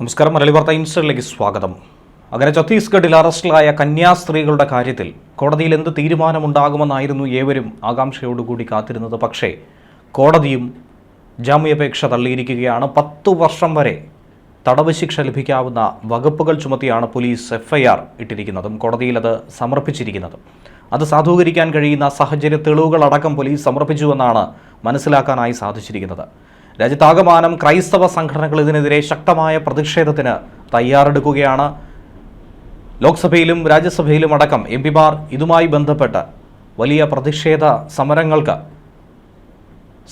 നമസ്കാരം. മലയാളി വാർത്ത ഇൻസ്റ്ററിലേക്ക് സ്വാഗതം. അങ്ങനെ ഛത്തീസ്ഗഡിൽ അറസ്റ്റിലായ കന്യാസ്ത്രീകളുടെ കാര്യത്തിൽ കോടതിയിൽ എന്ത് തീരുമാനമുണ്ടാകുമെന്നായിരുന്നു ഏവരും ആകാംക്ഷയോടുകൂടി കാത്തിരുന്നത്. പക്ഷേ കോടതിയും ജാമ്യാപേക്ഷ തള്ളിയിരിക്കുകയാണ്. പത്തു വർഷം വരെ തടവ് ശിക്ഷ ലഭിക്കാവുന്ന വകുപ്പുകൾ ചുമത്തിയാണ് പോലീസ് എഫ്ഐആർ ഇട്ടിരിക്കുന്നതും കോടതിയിൽ അത് സമർപ്പിച്ചിരിക്കുന്നതും. അത് സാധൂകരിക്കാൻ കഴിയുന്ന സാഹചര്യ തെളിവുകളടക്കം പോലീസ് സമർപ്പിച്ചുവെന്നാണ് മനസ്സിലാക്കാനായി സാധിച്ചിരിക്കുന്നത്. രാജ്യത്താകമാനം ക്രൈസ്തവ സംഘടനകൾ ഇതിനെതിരെ ശക്തമായ പ്രതിഷേധത്തിന് തയ്യാറെടുക്കുകയാണ്. ലോക്സഭയിലും രാജ്യസഭയിലും അടക്കം എം പിമാർ ഇതുമായി ബന്ധപ്പെട്ട് വലിയ പ്രതിഷേധ സമരങ്ങൾക്ക്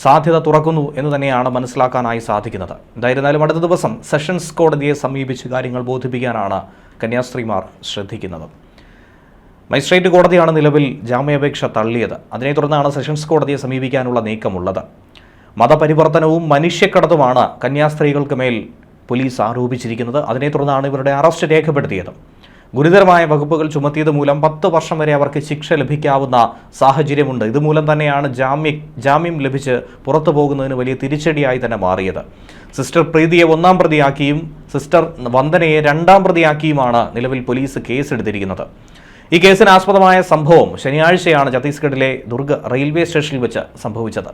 സാധ്യത തുറക്കുന്നു എന്ന് തന്നെയാണ് മനസ്സിലാക്കാനായി സാധിക്കുന്നത്. എന്തായിരുന്നാലും അടുത്ത ദിവസം സെഷൻസ് കോടതിയെ സമീപിച്ച് കാര്യങ്ങൾ ബോധിപ്പിക്കാനാണ് കന്യാസ്ത്രീമാർ ശ്രദ്ധിക്കുന്നത്. മജിസ്ട്രേറ്റ് കോടതിയാണ് നിലവിൽ ജാമ്യാപേക്ഷ തള്ളിയത്. അതിനെ തുടർന്നാണ് സെഷൻസ് കോടതിയെ സമീപിക്കാനുള്ള നീക്കമുള്ളത്. മതപരിവർത്തനവും മനുഷ്യക്കടത്തുമാണ് കന്യാസ്ത്രീകൾക്ക് മേൽ പോലീസ് ആരോപിച്ചിരിക്കുന്നത്. അതിനെ തുടർന്നാണ് ഇവരുടെ അറസ്റ്റ് രേഖപ്പെടുത്തിയത്. ഗുരുതരമായ വകുപ്പുകൾ ചുമത്തിയത് മൂലം പത്ത് വർഷം വരെ അവർക്ക് ശിക്ഷ ലഭിക്കാവുന്ന സാഹചര്യമുണ്ട്. ഇതുമൂലം തന്നെയാണ് ജാമ്യ ജാമ്യം ലഭിച്ച് പുറത്തു പോകുന്നതിന് വലിയ തിരിച്ചടിയായി തന്നെ മാറിയത്. സിസ്റ്റർ പ്രീതിയെ ഒന്നാം പ്രതിയാക്കിയും സിസ്റ്റർ വന്ദനയെ രണ്ടാം പ്രതിയാക്കിയുമാണ് നിലവിൽ പോലീസ് കേസെടുത്തിരിക്കുന്നത്. ഈ കേസിന് ആസ്പദമായ സംഭവം ശനിയാഴ്ചയാണ് ഛത്തീസ്ഗഡിലെ ദുർഗ് റെയിൽവേ സ്റ്റേഷനിൽ വെച്ച് സംഭവിച്ചത്.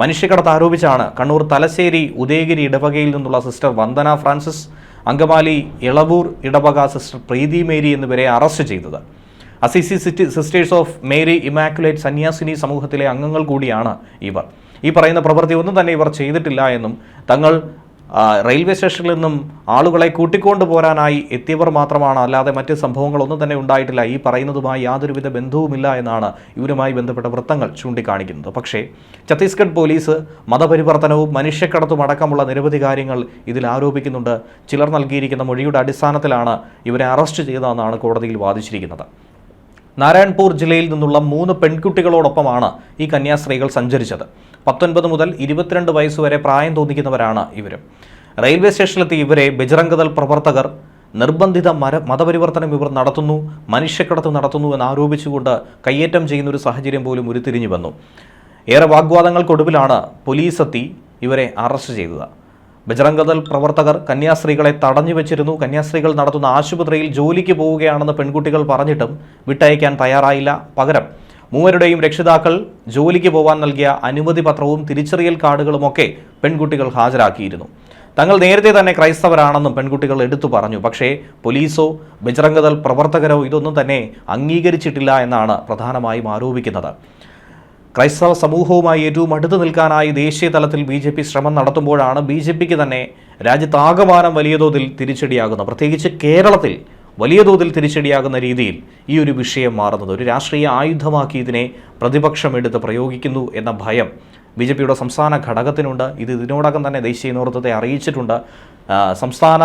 മനുഷ്യക്കടത്ത് ആരോപിച്ചാണ് കണ്ണൂർ തലശ്ശേരി ഉദയഗിരി ഇടവകയിൽ നിന്നുള്ള സിസ്റ്റർ വന്ദന ഫ്രാൻസിസ് അങ്കമാലി ഇളവൂർ ഇടവക സിസ്റ്റർ പ്രീതി മേരി എന്നിവരെ അറസ്റ്റ് ചെയ്തത്. Assisi city sisters of Mary immaculate സന്യാസിനി സമൂഹത്തിലെ അംഗങ്ങൾ കൂടിയാണ് ഇവർ. ഈ പറയുന്ന പ്രവൃത്തി ഒന്നും തന്നെ ഇവർ ചെയ്തിട്ടില്ല എന്നും തങ്ങൾ റെയിൽവേ സ്റ്റേഷനിൽ നിന്നും ആളുകളെ കൂട്ടിക്കൊണ്ടു പോരാനായി എത്തിയവർ മാത്രമാണ്. അല്ലാതെ മറ്റ് സംഭവങ്ങളൊന്നും തന്നെ ഉണ്ടായിട്ടില്ല. ഈ പറയുന്നതുമായി യാതൊരുവിധ ബന്ധവുമില്ല എന്നാണ് ഇവരുമായി ബന്ധപ്പെട്ട വൃത്തങ്ങൾ ചൂണ്ടിക്കാണിക്കുന്നത്. പക്ഷേ ഛത്തീസ്ഗഡ് പോലീസ് മതപരിവർത്തനവും മനുഷ്യക്കടത്തും അടക്കമുള്ള നിരവധി കാര്യങ്ങൾ ഇതിൽ ആരോപിക്കുന്നുണ്ട്. ചിലർ നൽകിയിരിക്കുന്ന മൊഴിയുടെ അടിസ്ഥാനത്തിലാണ് ഇവരെ അറസ്റ്റ് ചെയ്തതെന്നാണ് കോടതിയിൽ വാദിച്ചിരിക്കുന്നത്. നാരായൺപൂർ ജില്ലയിൽ നിന്നുള്ള മൂന്ന് പെൺകുട്ടികളോടൊപ്പമാണ് ഈ കന്യാസ്ത്രീകൾ സഞ്ചരിച്ചത്. പത്തൊൻപത് മുതൽ ഇരുപത്തിരണ്ട് വയസ്സുവരെ പ്രായം തോന്നിക്കുന്നവരാണ് ഇവരും. റെയിൽവേ സ്റ്റേഷനിലെത്തി ഇവരെ ബജറംഗദൾ പ്രവർത്തകർ നിർബന്ധിത മര മതപരിവർത്തനം ഇവർ നടത്തുന്നു മനുഷ്യക്കടത്ത് നടത്തുന്നു എന്ന് ആരോപിച്ചുകൊണ്ട് കയ്യേറ്റം ചെയ്യുന്ന ഒരു സാഹചര്യം പോലും ഉരുത്തിരിഞ്ഞു വന്നു. ഏറെ വാഗ്വാദങ്ങൾക്കൊടുവിലാണ് പോലീസ് എത്തി ഇവരെ അറസ്റ്റ് ചെയ്തത്. ബജറംഗദൾ പ്രവർത്തകർ കന്യാസ്ത്രീകളെ തടഞ്ഞു വെച്ചിരുന്നു. കന്യാസ്ത്രീകൾ നടത്തുന്ന ആശുപത്രിയിൽ ജോലിക്ക് പോവുകയാണെന്ന് പെൺകുട്ടികൾ പറഞ്ഞിട്ടും വിട്ടയക്കാൻ തയ്യാറായില്ല. പകരം മൂവരുടെയും രക്ഷിതാക്കൾ ജോലിക്ക് പോവാൻ നൽകിയ അനുമതി പത്രവും തിരിച്ചറിയൽ കാർഡുകളുമൊക്കെ പെൺകുട്ടികൾ ഹാജരാക്കിയിരുന്നു. തങ്ങൾ നേരത്തെ തന്നെ ക്രൈസ്തവരാണെന്നും പെൺകുട്ടികൾ എടുത്തു പറഞ്ഞു. പക്ഷേ പോലീസോ ബജറംഗദൾ പ്രവർത്തകരോ ഇതൊന്നും തന്നെ അംഗീകരിച്ചിട്ടില്ല എന്നാണ് പ്രധാനമായും ആരോപിക്കുന്നത്. ക്രൈസ്തവ സമൂഹവുമായി ഏറ്റവും അടുത്ത് നിൽക്കാനായി ദേശീയ തലത്തിൽ ബി ജെ പി ശ്രമം നടത്തുമ്പോഴാണ് ബി ജെ പിക്ക് തന്നെ രാജ്യത്താകമാനം വലിയ തോതിൽ തിരിച്ചടിയാകുന്നത്. പ്രത്യേകിച്ച് കേരളത്തിൽ വലിയ തോതിൽ തിരിച്ചടിയാകുന്ന രീതിയിൽ ഈ ഒരു വിഷയം മാറുന്നത്. ഒരു രാഷ്ട്രീയ ആയുധമാക്കി ഇതിനെ പ്രതിപക്ഷം എടുത്ത് പ്രയോഗിക്കുന്നു എന്ന ഭയം ബി ജെ പിയുടെ സംസ്ഥാന ഘടകത്തിനുണ്ട്. ഇത് ഇതിനോടകം തന്നെ ദേശീയ നേതൃത്വത്തെ അറിയിച്ചിട്ടുണ്ട്. സംസ്ഥാന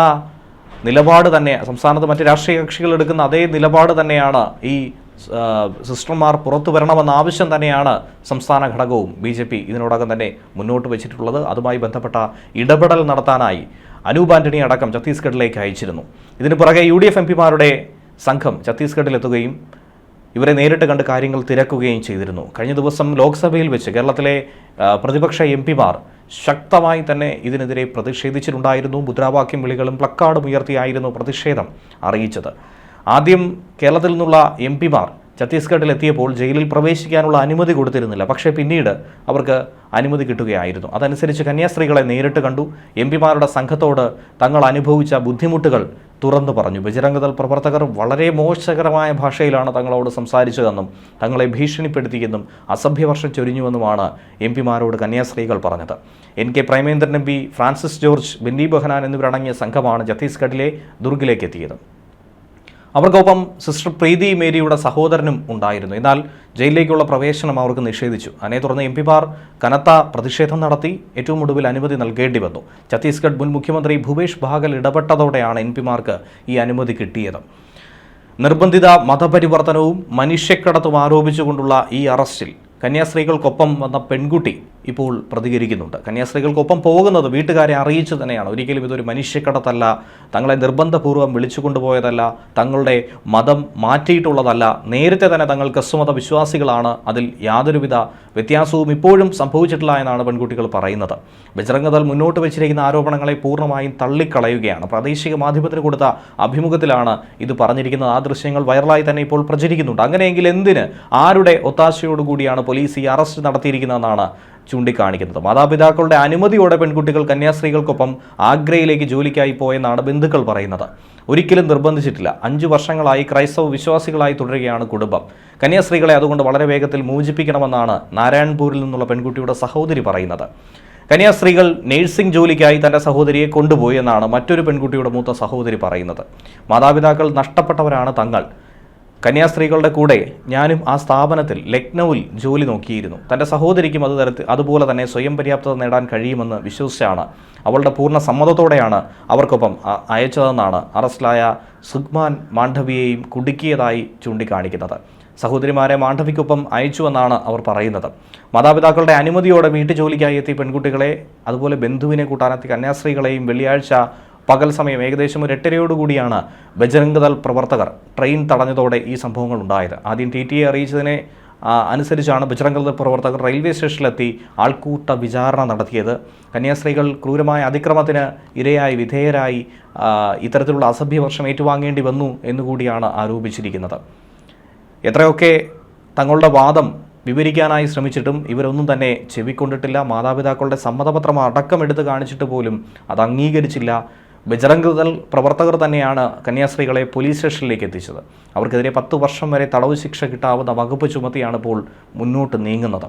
നിലപാട് തന്നെ സംസ്ഥാനത്ത് മറ്റ് രാഷ്ട്രീയ കക്ഷികൾ എടുക്കുന്ന അതേ നിലപാട് തന്നെയാണ് ഈ സിസ്റ്റർമാർ പുറത്തു വരണമെന്ന ആവശ്യം തന്നെയാണ് സംസ്ഥാന ഘടകവും ബി ജെ പി ഇതിനോടകം തന്നെ മുന്നോട്ട് വെച്ചിട്ടുള്ളത്. അതുമായി ബന്ധപ്പെട്ട ഇടപെടൽ നടത്താനായി അനൂപ് ആന്റണി അടക്കം ഛത്തീസ്ഗഡിലേക്ക് അയച്ചിരുന്നു. ഇതിനു പുറകെ യു ഡി എഫ് എം പിമാരുടെ സംഘം ഛത്തീസ്ഗഡിലെത്തുകയും ഇവരെ നേരിട്ട് കണ്ട് കാര്യങ്ങൾ തിരക്കുകയും ചെയ്തിരുന്നു. കഴിഞ്ഞ ദിവസം ലോക്സഭയിൽ വെച്ച് കേരളത്തിലെ പ്രതിപക്ഷ എം പിമാർ ശക്തമായി തന്നെ ഇതിനെതിരെ പ്രതിഷേധിച്ചിട്ടുണ്ടായിരുന്നു. മുദ്രാവാക്യം വിളികളും പ്ലക്കാർഡും ഉയർത്തിയായിരുന്നു പ്രതിഷേധം അറിയിച്ചത്. ആദ്യം കേരളത്തിൽ നിന്നുള്ള എം പിമാർ ഛത്തീസ്ഗഡിൽ എത്തിയപ്പോൾ ജയിലിൽ പ്രവേശിക്കാനുള്ള അനുമതി കൊടുത്തിരുന്നില്ല. പക്ഷേ പിന്നീട് അവർക്ക് അനുമതി കിട്ടുകയായിരുന്നു. അതനുസരിച്ച് കന്യാസ്ത്രീകളെ നേരിട്ട് കണ്ടു. എം പിമാരുടെ സംഘത്തോട് തങ്ങൾ അനുഭവിച്ച ബുദ്ധിമുട്ടുകൾ തുറന്നു പറഞ്ഞു. ബജരംഗദൾ പ്രവർത്തകർ വളരെ മോശകരമായ ഭാഷയിലാണ് തങ്ങളോട് സംസാരിച്ചതെന്നും തങ്ങളെ ഭീഷണിപ്പെടുത്തിയെന്നും അസഭ്യവർഷം ചൊരിഞ്ഞുവെന്നുമാണ് എം പിമാരോട് കന്യാസ്ത്രീകൾ പറഞ്ഞത്. N K Premachandran M P Francis George Benny Behanan എന്നിവരടങ്ങിയ സംഘമാണ് ഛത്തീസ്ഗഡിലെ ദുർഗിലേക്ക് എത്തിയത് അവർക്കൊപ്പം സിസ്റ്റർ പ്രീതി മേരിയുടെ സഹോദരനും ഉണ്ടായിരുന്നു. എന്നാൽ ജയിലിലേക്കുള്ള പ്രവേശനം അവർക്ക് നിഷേധിച്ചു. അതിനെ തുടർന്ന് എം പിമാർ കനത്ത പ്രതിഷേധം നടത്തി. ഏറ്റവും ഒടുവിൽ അനുമതി നൽകേണ്ടി വന്നു. ഛത്തീസ്ഗഡ് മുൻ മുഖ്യമന്ത്രി ഭൂപേഷ് ഭാഗൽ ഇടപെട്ടതോടെയാണ് എം പിമാർക്ക് ഈ അനുമതി കിട്ടിയത്. നിർബന്ധിത മതപരിവർത്തനവും മനുഷ്യക്കടത്തും ആരോപിച്ചുകൊണ്ടുള്ള ഈ അറസ്റ്റിൽ കന്യാസ്ത്രീകൾക്കൊപ്പം വന്ന പെൺകുട്ടി ഇപ്പോൾ പ്രതികരിക്കുന്നുണ്ട്. കന്യാസ്ത്രീകൾക്കൊപ്പം പോകുന്നത് വീട്ടുകാരെ അറിയിച്ചു തന്നെയാണ്. ഒരിക്കലും ഇതൊരു മനുഷ്യക്കടത്തല്ല. തങ്ങളെ നിർബന്ധപൂർവം വിളിച്ചു കൊണ്ടുപോയതല്ല തങ്ങളുടെ മതം മാറ്റിയിട്ടുള്ളതല്ല. നേരത്തെ തന്നെ തങ്ങൾ ക്രിസ്തുമത വിശ്വാസികളാണ്. അതിൽ യാതൊരുവിധ വ്യത്യാസവും ഇപ്പോഴും സംഭവിച്ചിട്ടില്ല എന്നാണ് പെൺകുട്ടികൾ പറയുന്നത്. ബജറംഗദൾ മുന്നോട്ട് വെച്ചിരിക്കുന്ന ആരോപണങ്ങളെ പൂർണമായും തള്ളിക്കളയുകയാണ്. പ്രാദേശിക മാധ്യമത്തിന് കൊടുത്ത അഭിമുഖത്തിലാണ് ഇത് പറഞ്ഞിരിക്കുന്നത്. ആ ദൃശ്യങ്ങൾ വൈറലായി തന്നെ ഇപ്പോൾ പ്രചരിക്കുന്നുണ്ട്. അങ്ങനെയെങ്കിൽ എന്തിന്? ആരുടെ ഒത്താശയോടുകൂടിയാണ് പോലീസ് ഈ അറസ്റ്റ് നടത്തിയിരിക്കുന്നതെന്നാണ് ചൂണ്ടിക്കാണിക്കുന്നത്. മാതാപിതാക്കളുടെ അനുമതിയോടെ പെൺകുട്ടികൾ കന്യാസ്ത്രീകൾക്കൊപ്പം ആഗ്രയിലേക്ക് ജോലിക്കായി പോയെന്നാണ് ബന്ധുക്കൾ പറയുന്നത്. ഒരിക്കലും നിർബന്ധിച്ചിട്ടില്ല. അഞ്ചു വർഷങ്ങളായി ക്രൈസ്തവ വിശ്വാസികളായി തുടരുകയാണ് കുടുംബം. കന്യാസ്ത്രീകളെ അതുകൊണ്ട് വളരെ വേഗത്തിൽ മോചിപ്പിക്കണമെന്നാണ് നാരായൺപൂരിൽ നിന്നുള്ള പെൺകുട്ടിയുടെ സഹോദരി പറയുന്നത്. കന്യാസ്ത്രീകൾ നേഴ്സിംഗ് ജോലിക്കായി തന്റെ സഹോദരിയെ കൊണ്ടുപോയി എന്നാണ് മറ്റൊരു പെൺകുട്ടിയുടെ മൂത്ത സഹോദരി പറയുന്നത്. മാതാപിതാക്കൾ നഷ്ടപ്പെട്ടവരാണ് തങ്ങൾ. കന്യാസ്ത്രീകളുടെ കൂടെ ഞാനും ആ സ്ഥാപനത്തിൽ ലക്നൌവിൽ ജോലി നോക്കിയിരുന്നു. തന്റെ സഹോദരിക്കും അത് തരത്തിൽ അതുപോലെ തന്നെ സ്വയം പര്യാപ്തത നേടാൻ കഴിയുമെന്ന് വിശ്വസിച്ചാണ് അവളുടെ പൂർണ സമ്മതത്തോടെയാണ് അവർക്കൊപ്പം അയച്ചതെന്നാണ് അറസ്റ്റിലായ സുഗ്മാൻ മാണ്ഡവിയെയും കുടുക്കിയതായി ചൂണ്ടിക്കാണിക്കുന്നത്. സഹോദരിമാരെ മാണ്ഡവിക്കൊപ്പം അയച്ചുവെന്നാണ് അവർ പറയുന്നത്. മാതാപിതാക്കളുടെ അനുമതിയോടെ വീട്ടുജോലിക്കായി എത്തിയ പെൺകുട്ടികളെ അതുപോലെ ബന്ധുവിനെ കൂട്ടാനെത്തി കന്യാസ്ത്രീകളെയും വെള്ളിയാഴ്ച പകൽ സമയം ഏകദേശം ഒരു എട്ടരയോടുകൂടിയാണ് ബജരംഗദൾ പ്രവർത്തകർ ട്രെയിൻ തടഞ്ഞതോടെ ഈ സംഭവങ്ങൾ ഉണ്ടായത്. ആദ്യം ടി ടി എ അറിയിച്ചതിനെ അനുസരിച്ചാണ് ബജരംഗദൾ പ്രവർത്തകർ റെയിൽവേ സ്റ്റേഷനിലെത്തി ആൾക്കൂട്ട വിചാരണ നടത്തിയത്. കന്യാസ്ത്രീകൾ ക്രൂരമായ അതിക്രമത്തിന് ഇരയായി വിധേയരായി ഇത്തരത്തിലുള്ള അസഭ്യവർഷം ഏറ്റുവാങ്ങേണ്ടി വന്നു എന്നുകൂടിയാണ് ആരോപിച്ചിരിക്കുന്നത്. എത്രയൊക്കെ തങ്ങളുടെ വാദം വിവരിക്കാനായി ശ്രമിച്ചിട്ടും ഇവരൊന്നും തന്നെ ചെവിക്കൊണ്ടിട്ടില്ല. മാതാപിതാക്കളുടെ സമ്മതപത്രം അടക്കം എടുത്ത് കാണിച്ചിട്ട് പോലും അത് അംഗീകരിച്ചില്ല. ബജറംഗദൾ പ്രവർത്തകർ തന്നെയാണ് കന്യാസ്ത്രീകളെ പോലീസ് സ്റ്റേഷനിലേക്ക് എത്തിച്ചത്. അവർക്കെതിരെ പത്ത് വർഷം വരെ തടവ് ശിക്ഷ കിട്ടാവുന്ന വകുപ്പ് ചുമത്തിയാണ് ഇപ്പോൾ മുന്നോട്ട് നീങ്ങുന്നത്.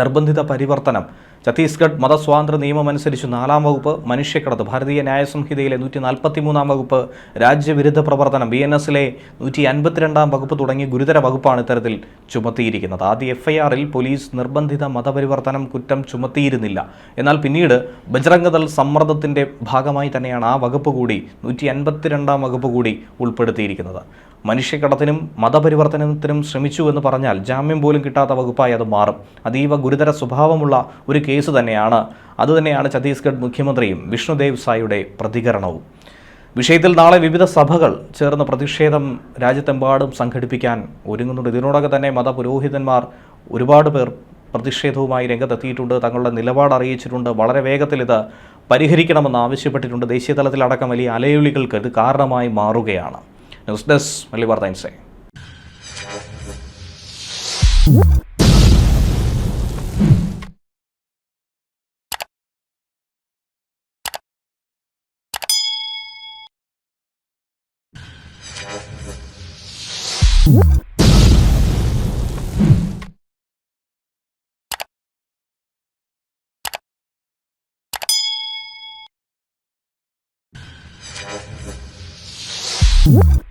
നിർബന്ധിത പരിവർത്തനം. ഛത്തീസ്ഗഡ് മതസ്വാതന്ത്ര്യ നിയമമനുസരിച്ച് നാലാം വകുപ്പ് മനുഷ്യക്കടത്ത് ഭാരതീയ ന്യായ സംഹിതയിലെ നൂറ്റി നാൽപ്പത്തി മൂന്നാം വകുപ്പ് രാജ്യവിരുദ്ധ പ്രവർത്തനം. ബി എൻ എസിലെ നൂറ്റി അൻപത്തിരണ്ടാം വകുപ്പ് തുടങ്ങി ഗുരുതര വകുപ്പാണ് ഇത്തരത്തിൽ ചുമത്തിയിരിക്കുന്നത്. ആദ്യ എഫ്ഐആറിൽ പോലീസ് നിർബന്ധിത മതപരിവർത്തനം കുറ്റം ചുമത്തിയിരുന്നില്ല. എന്നാൽ പിന്നീട് ബജ്രംഗദൾ സമ്മർദ്ദത്തിന്റെ ഭാഗമായി തന്നെയാണ് ആ വകുപ്പ് കൂടി നൂറ്റി അൻപത്തിരണ്ടാം വകുപ്പ് കൂടി ഉൾപ്പെടുത്തിയിരിക്കുന്നത്. മനുഷ്യക്കടത്തിനും മതപരിവർത്തനത്തിനും ശ്രമിച്ചു എന്ന് പറഞ്ഞാൽ ജാമ്യം പോലും കിട്ടാത്ത വകുപ്പായി അത് മാറും. അതീവ ഗുരുതര സ്വഭാവമുള്ള ഒരു കേസ് തന്നെയാണ്. അതുതന്നെയാണ് ഛത്തീസ്ഗഡ് മുഖ്യമന്ത്രിയും വിഷ്ണുദേവ് സായിയുടെ പ്രതികരണവും. വിഷയത്തിൽ നാളെ വിവിധ സഭകൾ ചേർന്ന് പ്രതിഷേധം രാജ്യത്തെമ്പാടും സംഘടിപ്പിക്കാൻ ഒരുങ്ങുന്നുണ്ട്. ഇതിനോടൊക്കെ തന്നെ മതപുരോഹിതന്മാർ ഒരുപാട് പേർ പ്രതിഷേധവുമായി രംഗത്തെത്തിയിട്ടുണ്ട്. തങ്ങളുടെ നിലപാട് അറിയിച്ചിട്ടുണ്ട്. വളരെ വേഗത്തിൽ ഇത് പരിഹരിക്കണമെന്ന് ആവശ്യപ്പെട്ടിട്ടുണ്ട്. ദേശീയ തലത്തിലടക്കം വലിയ അലയൊലികൾക്ക് ഇത് കാരണമായി മാറുകയാണ്. ന്യൂസ് ഡെസ്ക് മല്ലി വാർത്ത ഇൻസൈ you